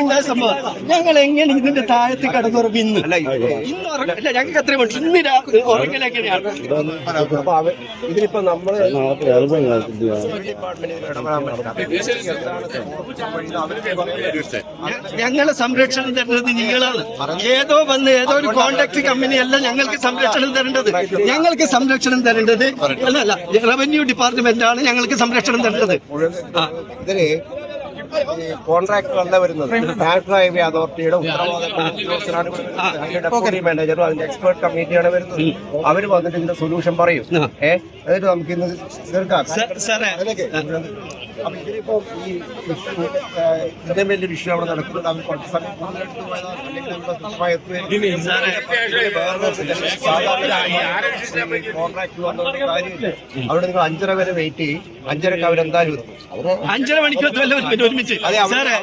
ഉണ്ടായ സംഭവം. ഞങ്ങൾ എങ്ങനെ ഇതിന്റെ താഴത്ത് കടന്നുറങ്ങി ഇന്ന്? ഞങ്ങൾക്ക് അത്രയും എങ്ങനെയാണ് ഇതിലിപ്പോ നമ്മൾ ഞങ്ങളെ സംരക്ഷണം തരുന്നത് നിങ്ങളാണ്. ഏതോ വന്ന് ഏതോ ഒരു കോണ്ടാക്ട് കമ്പനി അല്ല ഞങ്ങൾക്ക് സംരക്ഷണം തരേണ്ടത്. ഞങ്ങൾക്ക് സംരക്ഷണം തരേണ്ടത്. അല്ല റവന്യൂ ഡിപ്പാർട്ട്മെന്റ് ആണ് ഞങ്ങൾക്ക് സംരക്ഷണം തരേണ്ടത്. ഈ കോൺട്രാക്ടറല്ല വരുന്നത്. നാഷണൽ ഹൈവേ അതോറിറ്റിയുടെ ഉത്തരവാദിത്തം മാനേജറും അതിന്റെ എക്സ്പേർട്ട് കമ്മിറ്റിയാണ് വരുന്നത്. അവർ വന്നിട്ട് ഇതിന്റെ സൊല്യൂഷൻ പറയും. ഏഹ് എന്നിട്ട് നമുക്ക് ഇന്ന് തീർക്കാം അപ്പൊ ഇതിലിപ്പോ ഈ issue, ഏഹ്, ഇതിന്റെ വലിയൊരു ഇഷ്യൂ അവിടെ നടക്കുന്നത് അവർ കുറച്ച് സമയം അല്ലെങ്കിൽ നമ്മുടെ കോൺട്രാക്ട് കാര്യമില്ല അവിടെ നിങ്ങൾ അഞ്ചര വരെ വെയിറ്റ് ചെയ്യും. അഞ്ചരക്ക് അവരെന്തായാലും എത്തും. അഞ്ചര മണിക്കൂർ ഒരുമിച്ച്. സാറേ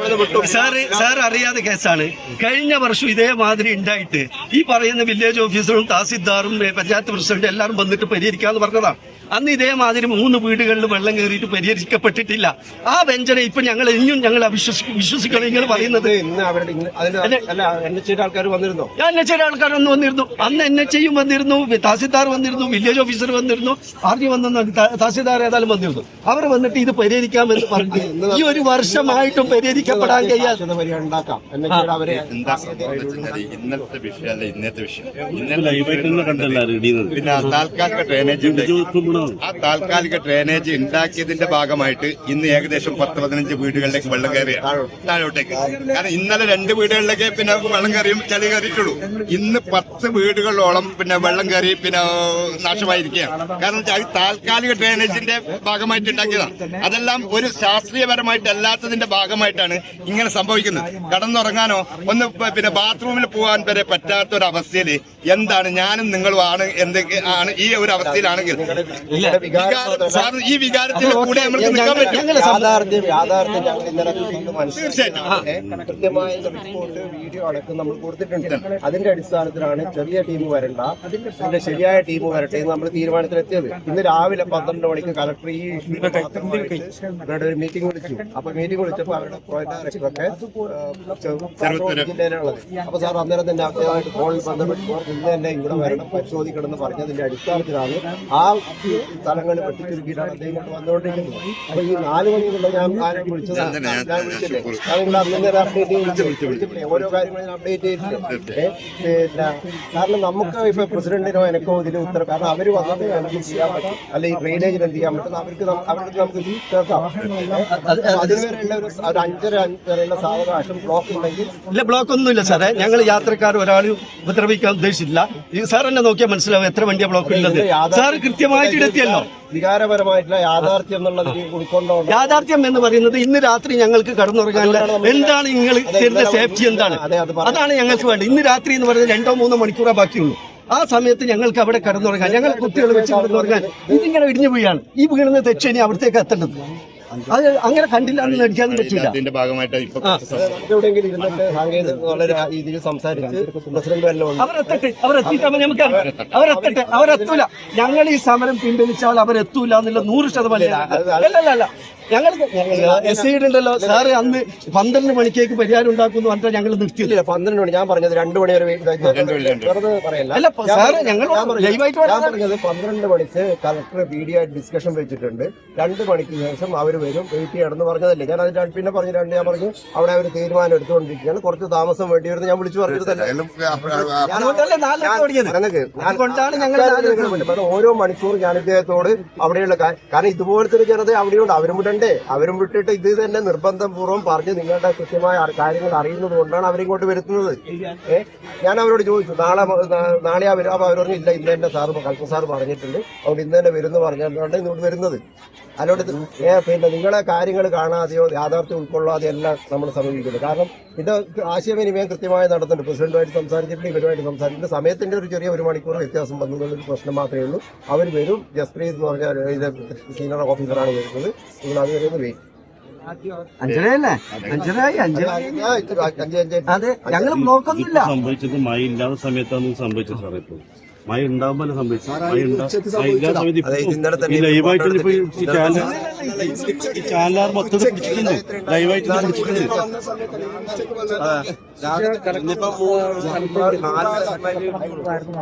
സാറ് സാർ അറിയാതെ കേസാണ്. കഴിഞ്ഞ വർഷം ഇതേമാതിരി ഉണ്ടായിട്ട് ഈ പറയുന്ന വില്ലേജ് ഓഫീസറും തഹസിൽദാറും പഞ്ചായത്ത് പ്രസിഡന്റ് എല്ലാവരും വന്നിട്ട് പരിഹരിക്കാന്ന് പറഞ്ഞതാണ് അന്ന് ഇതേമാതിരി മൂന്ന് വീടുകളിൽ വെള്ളം കയറിയിട്ട് പരിഹരിക്കപ്പെട്ടിട്ടില്ല. ആ വ്യഞ്ജന ഇപ്പൊ ഞങ്ങൾ ഇനിയും ഞങ്ങൾ വിശ്വസിക്കണം നിങ്ങൾ പറയുന്നത്. ഞാൻ എന്നെ ചെയ്ത അല്ല എൻ എച്ച് ആൾക്കാർ വന്നിരുന്നോ? ഞാൻ എൻ ആൾക്കാരൊന്നും വന്നിരുന്നു. അന്ന് എൻ എച്ച് ഐയും വന്നിരുന്നു തഹസിൽദാർ വന്നിരുന്നു. വില്ലേജ് ഓഫീസർ വന്നിരുന്നു. ആർ ഡി വന്നു തഹസിൽദാർ ഏതായാലും വന്നിരുന്നു. അവർ വന്നിട്ട് ഇത് പരിഹരിക്കാമെന്ന് പറഞ്ഞു ഈ ഒരു വർഷമായിട്ടും പരിഹരിക്കപ്പെടാൻ കഴിയാതെ സാധ്യത പരിഹാരം ഉണ്ടാക്കാം. അവരെ എന്താ സംഭവം വെച്ചാൽ ഇന്നലത്തെ വിഷയമല്ല ഇന്നത്തെ വിഷയം. പിന്നെ ആ താൽക്കാലിക ഡ്രെയിനേജ് ആ താൽക്കാലിക ഡ്രെയിനേജ് ഉണ്ടാക്കിയതിന്റെ ഭാഗമായിട്ട് ഇന്ന് ഏകദേശം പത്ത് പതിനഞ്ച് വീടുകളിലേക്ക് വെള്ളം കയറിയ താഴോട്ടേക്ക്. കാരണം ഇന്നലെ രണ്ട് വീടുകളിലേക്ക് പിന്നെ വെള്ളം കയറിയും ചളി കയറിയിട്ടുള്ളൂ. ഇന്ന് പത്ത് വീടുകളോളം പിന്നെ വെള്ളം കയറി പിന്നെ നാശമായിരിക്കുകയാണ്. കാരണം അത് താൽക്കാലിക ഡ്രെയിനേജിന്റെ ഭാഗമായിട്ട് ഉണ്ടാക്കിയതാണ് അതെല്ലാം ഒരു ശാസ്ത്രീയപരമായിട്ട് അല്ലാത്തതിന്റെ ഭാഗമായിട്ടാണ് ഇങ്ങനെ സംഭവിക്കുന്നത്. കടന്നുറങ്ങാനോ ഒന്ന് പിന്നെ ബാത്റൂമിൽ പോകാൻ വരെ പറ്റാത്ത ഒരു അവസ്ഥയിൽ എന്താണ് ഞാനും നിങ്ങളും ആണ് എന്തൊക്കെ ആണ് ഈ ഒരു അവസ്ഥയിലാണെങ്കിൽ ഈ വികാരത്തിന്റെ കൂടെ നമ്മൾക്ക് നിൽക്കാൻ പറ്റും. യാഥാർത്ഥ്യം യാഥാർത്ഥ്യം ഞങ്ങൾ ഇന്നലെ കണ്ട് മനസ്സിലാക്കി. കൃത്യമായ റിപ്പോർട്ട് വീഡിയോ അടക്കം നമ്മൾ കൊടുത്തിട്ടുണ്ട്. അതിന്റെ അടിസ്ഥാനത്തിലാണ് ചെറിയ ടീം വരണ്ട അതിന്റെ ശരിയായ ടീം വരട്ടെ എന്ന് നമ്മൾ തീരുമാനത്തിലെത്തിയത്. ഇന്ന് രാവിലെ പന്ത്രണ്ട് മണിക്ക് കളക്ടർ ഈ മാത്രമായിട്ട് ഒരു മീറ്റിംഗ് വിളിച്ചു. അപ്പൊ മീറ്റിംഗ് വിളിച്ചപ്പോൾ അവരുടെ ജില്ലയിലുള്ളത്. അപ്പൊ സാർ അന്നേരം തന്നെ അദ്ദേഹമായിട്ട് ഫോണിൽ ബന്ധപ്പെട്ടു ഇന്ന് തന്നെ ഇവിടെ വരണം പരിശോധിക്കണം എന്ന് പറഞ്ഞതിന്റെ അടിസ്ഥാനത്തിലാണ് ആ സ്ഥലങ്ങളിൽ വെട്ടിച്ചുരുക്കിയിട്ടാണ് അദ്ദേഹം വന്നുകൊണ്ടിരിക്കുന്നത്. അപ്പൊ ഈ നാല് മണി എന്നുള്ള ഞാൻ ആരും വിളിച്ചത്. ഞാൻ വിളിച്ചില്ലേ? ഞാൻ നിങ്ങൾ അന്നെ അപ്ഡേറ്റ് വിളിച്ചിട്ടില്ലേ? ഓരോ കാര്യങ്ങളും അപ്ഡേറ്റ് ചെയ്തിട്ടുണ്ട്. ഏ, പിന്നെ കാരണം നമുക്ക് ഇപ്പൊ പ്രസിഡന്റിനോ എനക്കോ ഇതിന് ഉത്തരം കാരണം അവർ വന്നത് നമുക്ക് ചെയ്യാൻ പറ്റും. അല്ലെ ഈ ഡ്രെയിനേജിന് എന്ത് ചെയ്യാൻ പറ്റും? അവർക്ക് അവർക്ക് നമുക്ക് കേൾക്കാം. അതുവരെയുള്ള ഒരു ഒരു അഞ്ചര അഞ്ചരയുള്ള സാവകാശം ബ്ലോക്ക് ഉണ്ടെങ്കിൽ ഇല്ല ബ്ലോക്ക് ഒന്നുമില്ല സാറേ. ഞങ്ങൾ യാത്രക്കാർ ഒരാൾ ഉപദ്രവിക്കാൻ ഉദ്ദേശിച്ചില്ല സാർ എന്നെ നോക്കിയാൽ മനസ്സിലാവും എത്ര വണ്ടിയാണ് ബ്ലോക്ക് ഉള്ളത്. സാർ കൃത്യമായിട്ട് ഇടത്തിയല്ലോ. വികാരപരമായിട്ടുള്ള യാഥാർത്ഥ്യം എന്നുള്ളത് ഉൾക്കൊണ്ടോണ്ട് യാഥാർത്ഥ്യം എന്ന് പറയുന്നത് ഇന്ന് രാത്രി ഞങ്ങൾക്ക് കടന്നുറങ്ങാനുള്ള എന്താണ് നിങ്ങൾ തരുന്ന സേഫ്റ്റി എന്താണ്. അതാണ് ഞങ്ങൾക്ക് വേണ്ടത്. ഇന്ന് രാത്രി എന്ന് പറയുന്നത് രണ്ടോ മൂന്നോ മണിക്കൂറേ ബാക്കിയുള്ളൂ. ആ സമയത്ത് ഞങ്ങൾക്ക് അവിടെ കടന്നുറങ്ങാൻ ഞങ്ങൾ കുട്ടികൾ വെച്ച് കടന്നുറങ്ങാൻ ഇതിങ്ങനെ ഇടിഞ്ഞു പോയാണ് ഈ വീടുന്ന തെച്ച് ഇനി അവിടത്തേക്ക് എത്തേണ്ടത്. അത് അങ്ങനെ കണ്ടില്ല എന്ന് നടിക്കാനും പറ്റില്ല. അതിന്റെ ഭാഗമായിട്ട് ഇപ്പൊ എവിടെയെങ്കിലും ഇരുന്നിട്ട് സാങ്കേതിക വളരെ രീതിയിൽ സംസാരിച്ച് പ്രസിഡന്റ് വല്ലതും ഉണ്ട് അവരെത്തട്ടെ അവരെത്തിയിട്ടാകുമ്പോൾ നമുക്ക് അവരെത്തട്ടെ. അവരെത്തൂല. ഞങ്ങൾ ഈ സമരം പിൻവലിച്ചാൽ അവരെത്തൂല എന്നുള്ള നൂറ് ശതമാനം അല്ല അല്ല അല്ല. ഞങ്ങൾ എസ് ഐ ഉണ്ടല്ലോ. സാറ് അന്ന് പന്ത്രണ്ട് മണിക്കേക്ക് പരിഹാരം ഉണ്ടാക്കുന്നു പറഞ്ഞാൽ ഞങ്ങൾ നിർത്തിയില്ല പന്ത്രണ്ട് മണി. ഞാൻ പറഞ്ഞത് രണ്ടു മണി വരെ. വെറുതെ പറയല്ല. അല്ല, സാർ സാറ് ഞങ്ങൾ ഞാൻ പറഞ്ഞത് ലൈവായിട്ട് ഞാൻ പറഞ്ഞത് പന്ത്രണ്ട് മണിക്ക് കളക്ടർ വീഡിയോ ആയിട്ട് ഡിസ്കഷൻ വെച്ചിട്ടുണ്ട്. രണ്ട് മണിക്ക് ശേഷം അവർ വരും വെയിറ്റ് ചെയ്യണമെന്ന് പറഞ്ഞതല്ലേ? ഞാൻ അത് പിന്നെ പറഞ്ഞു രണ്ട് ഞാൻ പറഞ്ഞു അവിടെ അവർ തീരുമാനം എടുത്തുകൊണ്ടിരിക്കുകയാണ്. കുറച്ച് താമസം വേണ്ടി വരുന്നത് ഞാൻ വിളിച്ചു പറഞ്ഞതല്ലേ ഓരോ മണിക്കൂർ ഞാൻ ഇദ്ദേഹത്തോട് അവിടെയുള്ള കാരണം ഇതുപോലത്തെ ഒരു ജനത അവിടെയുണ്ട്. അവരും വിടണ്ടേ അവരും വിട്ടിട്ട് ഇത് തന്നെ നിർബന്ധം പൂർവം പറഞ്ഞ് നിങ്ങളുടെ കൃത്യമായ കാര്യങ്ങൾ അറിയുന്നത് കൊണ്ടാണ് അവരിങ്ങോട്ട് വരുത്തുന്നത്. ഏ? ഞാൻ അവരോട് ചോദിച്ചു നാളെ നാളെ അവർ അപ്പൊ അവർ പറഞ്ഞു ഇല്ല ഇന്ന് തന്നെ സാറ് കളക്ടർ സാർ പറഞ്ഞിട്ടുണ്ട്. അതുകൊണ്ട് ഇന്ന് തന്നെ വരുന്നു പറഞ്ഞുകൊണ്ടാണ് ഇങ്ങോട്ട് വരുന്നത്? ഏ, പിന്നെ നിങ്ങളെ കാര്യങ്ങൾ കാണാതെയോ യാഥാർത്ഥ്യം ഉൾക്കൊള്ളാതെ എല്ലാം നമ്മൾ സമീപിക്കുന്നത്. കാരണം ഇത് ആശയവിനിമയം കൃത്യമായി നടത്തുന്നുണ്ട്. പ്രസിഡന്റുമായിട്ട് സംസാരിച്ചിട്ടുണ്ട് ഇവരുമായിട്ട് സംസാരിച്ചിട്ടുണ്ട്. സമയത്തിന്റെ ഒരു ചെറിയ ഒരു മണിക്കൂർ വ്യത്യാസം വന്നതുള്ളൊരു പ്രശ്നം മാത്രമേ ഉള്ളൂ. അവർ വരും. ജസ്പ്രീത് എന്ന് പറഞ്ഞ ഇത് സീനിയർ ഓഫീസറാണ് വരുന്നത്. നിങ്ങൾ അതുവരെ വെയിറ്റ് അഞ്ചരയല്ലേ? അഞ്ചരായി അഞ്ചര. അഞ്ച് അഞ്ച് അതെ ഞങ്ങൾ ബ്ലോക്ക് ഒന്നുമില്ല സംഭവിച്ചത് മഴ ഇല്ലാത്ത സമയത്താണ് സംഭവിച്ചത് സാറേ ഇപ്പോൾ മഴ ഉണ്ടാകുമ്പോൾ സംഭവിച്ചത്? ലൈവായിട്ട് ചാനലാർ മൊത്തത്തിൽ പിടിച്ചിട്ടുണ്ട് ലൈവായിട്ട് പിടിച്ചിട്ടുണ്ട്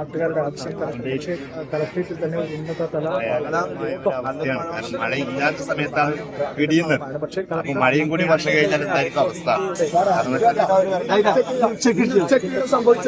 നാട്ടുകാരുടെ ആവശ്യം കളക്ടറേറ്റ് കളക്ടറേറ്റിൽ തന്നെ ഒരു ഉന്നതതല അവസ്ഥയാണ് കാരണം മഴ ഇല്ലാത്ത സമയത്താണ് പിടിയുന്നത് അപ്പൊ മഴയും കൂടി വർഷം കഴിഞ്ഞാൽ എന്തായിരിക്കും അവസ്ഥ സംഭവിച്ച